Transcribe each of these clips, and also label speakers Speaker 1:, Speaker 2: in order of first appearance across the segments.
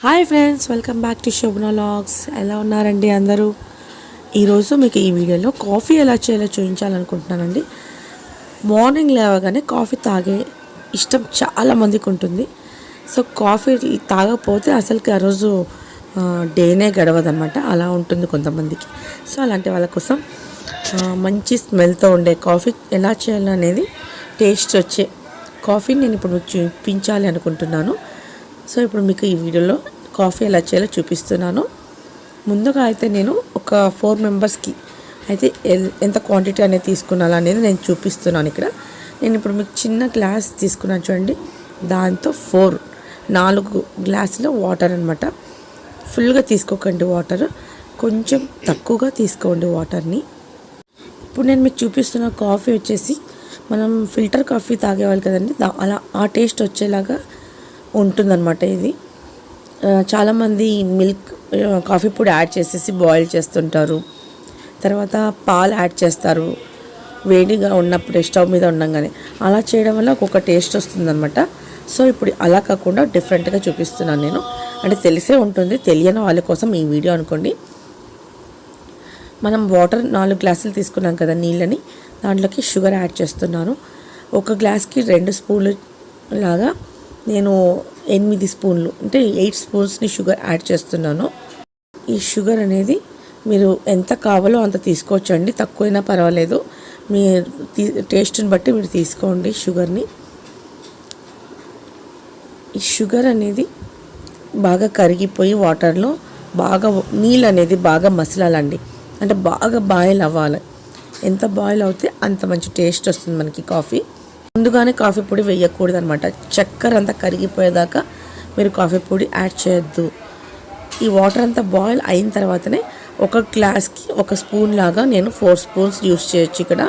Speaker 1: Hi friends welcome back to Shobhana logs. ఎలా ఉన్నారండి అందరూ? ఈరోజు మీకు ఈ వీడియోలో కాఫీ ఎలా చేయాలో చూపించాలనుకుంటున్నానండి. మార్నింగ్ లేవగానే కాఫీ తాగే ఇష్టం చాలా మందికి ఉంటుంది. సో కాఫీ తాగకపోతే అసలుకి ఆ రోజు డేనే గడవదనమాట అలా ఉంటుంది కొంతమందికి. సో అలాంటి వాళ్ళ కోసం మంచి స్మెల్తో ఉండే కాఫీ ఎలా చేయాలనేది టేస్ట్ వచ్చే కాఫీని నేను ఇప్పుడు చూపించాలి అనుకుంటున్నాను. సో ఇప్పుడు మీకు ఈ వీడియోలో కాఫీ ఎలా చేయాలో చూపిస్తున్నాను. ముందుగా అయితే నేను ఒక ఫోర్ మెంబర్స్కి అయితే ఎంత క్వాంటిటీ అనేది తీసుకున్నాను అనేది నేను చూపిస్తున్నాను ఇక్కడ. నేను ఇప్పుడు మీకు చిన్న గ్లాస్ తీసుకున్నాను చూడండి. దాంతో ఫోర్ నాలుగు గ్లాసుల వాటర్ అనమాట ఫుల్గా తీసుకోకండి వాటర్. కొంచెం తక్కువగా తీసుకోండి వాటర్ని. ఇప్పుడు నేను మీకు చూపిస్తున్న కాఫీ వచ్చేసి మనం ఫిల్టర్ కాఫీ తాగేవాళ్ళు కదండి దా- అలా ఆ టేస్ట్ వచ్చేలాగా ఉంటుందన్నమాట ఇది. చాలామంది మిల్క్ కాఫీ పొడి యాడ్ చేసేసి బాయిల్ చేస్తుంటారు. తర్వాత పాలు యాడ్ చేస్తారు. వేడిగా ఉన్నప్పుడే స్టవ్ మీద ఉండగానే. అలా చేయడం వల్ల ఒక్కొక్క టేస్ట్ వస్తుందన్నమాట. సో ఇప్పుడు అలా కాకుండా డిఫరెంట్గా చూపిస్తున్నాను నేను. అంటే తెలిసే ఉంటుంది. తెలియని వాళ్ళ కోసం ఈ వీడియో అనుకోండి. మనం వాటర్ నాలుగు గ్లాసులు తీసుకున్నాం కదా నీళ్ళని. దాంట్లోకి షుగర్ యాడ్ చేస్తున్నాను. ఒక గ్లాస్కి రెండు స్పూన్లు లాగా నేను ఎనిమిది స్పూన్లు అంటే ఎయిట్ స్పూన్స్ని షుగర్ యాడ్ చేస్తున్నాను. ఈ షుగర్ అనేది మీరు ఎంత కావాలో అంత తీసుకోవచ్చండి. తక్కువైనా పర్వాలేదు. మీ టేస్ట్ని బట్టి మీరు తీసుకోండి షుగర్ని. ఈ షుగర్ అనేది బాగా కరిగిపోయి వాటర్లో బాగా నీళ్ళు అనేది బాగా మసలాలండి. అంటే బాగా బాయిల్ అవ్వాలి. ఎంత బాయిల్ అవుతే అంత మంచి టేస్ట్ వస్తుంది మనకి కాఫీ. ముందుగానే కాఫీ పొడి వేయకూడదు అనమాట చక్కెర అంతా కరిగిపోయేదాకా మీరు కాఫీ పొడి యాడ్ చేయొద్దు. ఈ వాటర్ అంతా బాయిల్ అయిన తర్వాతనే ఒక గ్లాస్కి ఒక స్పూన్ లాగా నేను ఫోర్ స్పూన్స్ యూస్ చేయొచ్చు ఇక్కడ.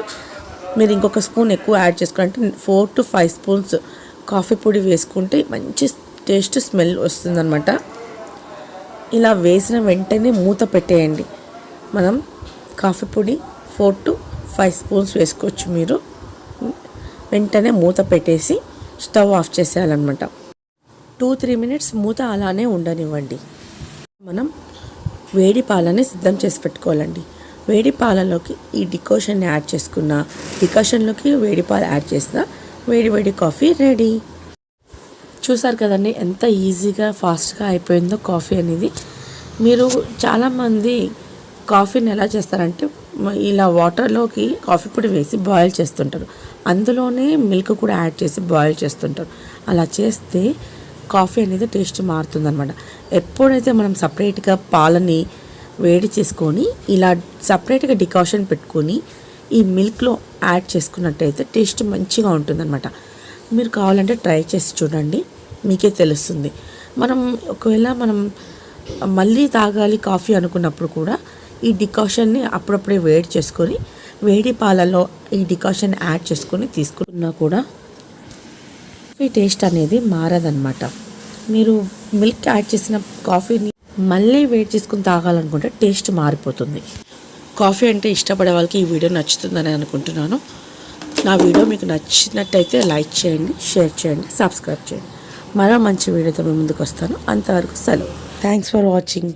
Speaker 1: మీరు ఇంకొక స్పూన్ ఎక్కువ యాడ్ చేసుకుంటే four to five spoons coffee పొడి వేసుకుంటే మంచి టేస్ట్ స్మెల్ వస్తుందన్నమాట. ఇలా వేసిన వెంటనే మూత పెట్టేయండి. మనం కాఫీ పొడి ఫోర్ టు ఫైవ్ స్పూన్స్ వేసుకోవచ్చు మీరు. వెంటనే మూత పెట్టేసి స్టవ్ ఆఫ్ చేసేయాలన్నమాట. టూ త్రీ మినిట్స్ మూత అలానే ఉండనివ్వండి. మనం వేడి పాలని సిద్ధం చేసి పెట్టుకోవాలండి. వేడి పాలలోకి ఈ డికోషన్ యాడ్ చేసుకున్న డికాషన్లోకి వేడి పాలు యాడ్ చేసిన వేడి వేడి కాఫీ రెడీ. చూసారు కదండి ఎంత ఈజీగా ఫాస్ట్గా అయిపోయిందో కాఫీ అనేది. మీరు చాలామంది కాఫీని ఎలా చేస్తారంటే ఇలా వాటర్లోకి కాఫీ పొడి వేసి బాయిల్ చేస్తుంటారు. అందులోనే మిల్క్ కూడా యాడ్ చేసి బాయిల్ చేస్తుంటారు. అలా చేస్తే కాఫీ అనేది టేస్ట్ మారుతుందనమాట ఎప్పుడైతే మనం సపరేట్గా పాలని వేడి చేసుకొని ఇలా సపరేట్గా డికాషన్ పెట్టుకొని ఈ మిల్క్లో యాడ్ చేసుకున్నట్టయితే టేస్ట్ మంచిగా ఉంటుందన్నమాట. మీరు కావాలంటే ట్రై చేసి చూడండి మీకే తెలుస్తుంది. మనం ఒకవేళ మనం మళ్ళీ తాగాలి కాఫీ అనుకున్నప్పుడు కూడా ఈ డికాషన్ని అప్పుడప్పుడే వేడి చేసుకొని వేడి పాలలో ఈ డికాషన్ యాడ్ చేసుకొని తీసుకున్నా కూడా కాఫీ టేస్ట్ అనేది మారదనమాట మీరు మిల్క్ యాడ్ చేసిన కాఫీని మళ్ళీ వేడి చేసుకుని తాగాలనుకుంటే టేస్ట్ మారిపోతుంది. కాఫీ అంటే ఇష్టపడే వాళ్ళకి ఈ వీడియో నచ్చుతుందని అనుకుంటున్నాను. నా వీడియో మీకు నచ్చినట్టయితే లైక్ చేయండి షేర్ చేయండి సబ్స్క్రైబ్ చేయండి. మరో మంచి వీడియోతో మీ ముందుకు వస్తాను. అంతవరకు సెలవు. Thanks for watching.